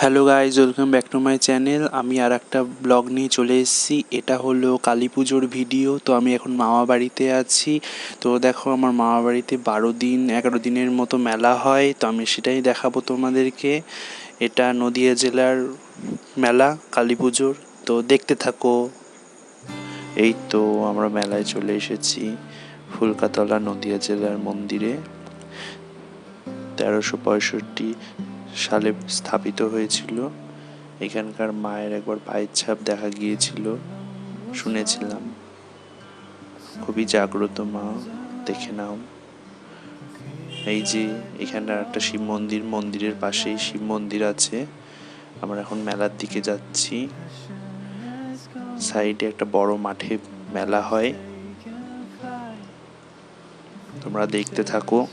Hello guys welcome back to my channel আমি আর একটা ব্লগ নিয়ে চলে এসেছি। এটা হলো কালী পুজোর ভিডিও তো আমি এখন মামা বাড়িতে আছি। তো দেখো আমার মামা বাড়িতে বারো দিন, এগারো দিনের মতো মেলা হয়। তো আমি সেটাই দেখাবো তোমাদেরকে। এটা নদিয়া জেলার মেলা, কালী পুজোর। তো দেখতে থাকো। এই তো আমরা মেলায় চলে এসেছি ফুলকাতলা নদিয়া জেলার মন্দিরে। তেরোশো পঁয়ষট্টি সালে স্থাপিত হয়েছিল। এখানকার মায়ের একবার পায়ের ছাপ দেখা গিয়েছিল। শুনেছিলাম। খুবই জাগ্রত মা, দেখে নাও। এই যে এখানে একটা শিব মন্দির, মন্দিরের পাশেই শিব মন্দির আছে। আমরা এখন মেলার দিকে যাচ্ছি। সাইডে একটা বড় মাঠে মেলা হয়। তোমরা দেখতে থাকো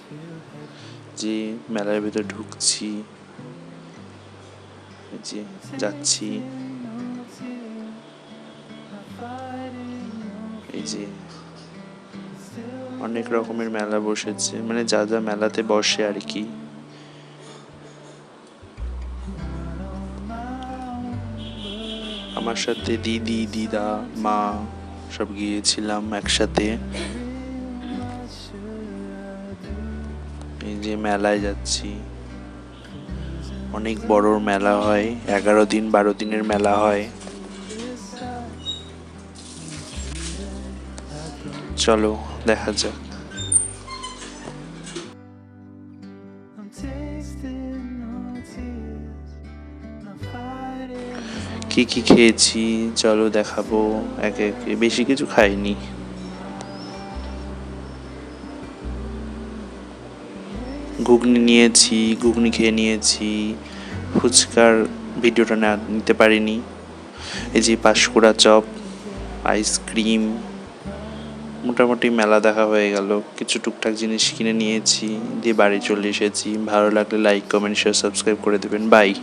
যে মেলার ভিতরে ঢুকছি। যে যাচ্ছি। এই যে অনেক রকমের মেলা বসেছে মানে যা যা মেলাতে বসে আর কি। আমার সাথে দিদি, দিদা, মা, সব গিয়েছিলাম একসাথে। এই যে মেলায় যাচ্ছি। অনেক বড় মেলা হয়, এগারো দিন, বারো দিনের মেলা হয়। চলো, দেখা যাক. কি কি খেয়েছি? চলো দেখাবো। একে একে। বেশি কিছু খাইনি। ঘুগনি নিয়েছি, ঘুগনি খেয়ে নিয়েছি, ফুচকার ভিডিওটা না, নিতে পারিনি। এই যে পাঁশকুড়া চপ, আইসক্রিম, মোটামুটি মেলা দেখা হয়ে গেল। কিছু টুকটাক জিনিস কিনে নিয়েছি, দিয়ে বাড়ি চলে এসেছি। ভালো লাগলে লাইক কমেন্ট শেয়ার সাবস্ক্রাইব করে দেবেন। বাই